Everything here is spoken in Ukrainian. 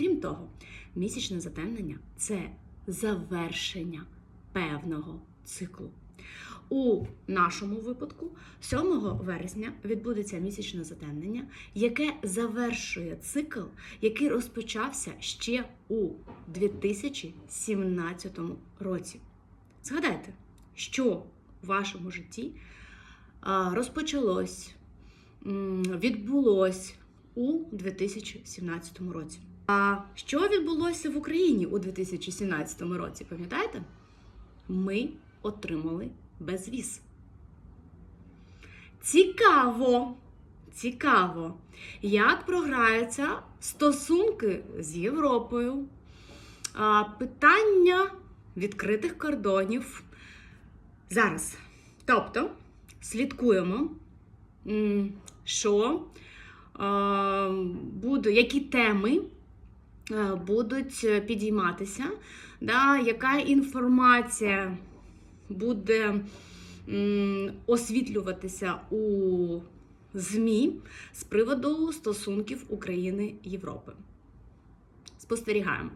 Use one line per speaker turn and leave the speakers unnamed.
Крім того, місячне затемнення це завершення певного циклу. У нашому випадку, 7 вересня, відбудеться місячне затемнення, яке завершує цикл, який розпочався ще у 2017 році. Згадайте, що в вашому житті розпочалось, відбулось у 2017 році. А що відбулося в Україні у 2017 році? Пам'ятаєте? Ми отримали безвіз. Цікаво, цікаво, як програються стосунки з Європою. Питання відкритих кордонів. Зараз. Тобто, слідкуємо, що буде, які теми будуть підійматися, да, яка інформація буде освітлюватися у ЗМІ з приводу стосунків України Європи. Спостерігаємо.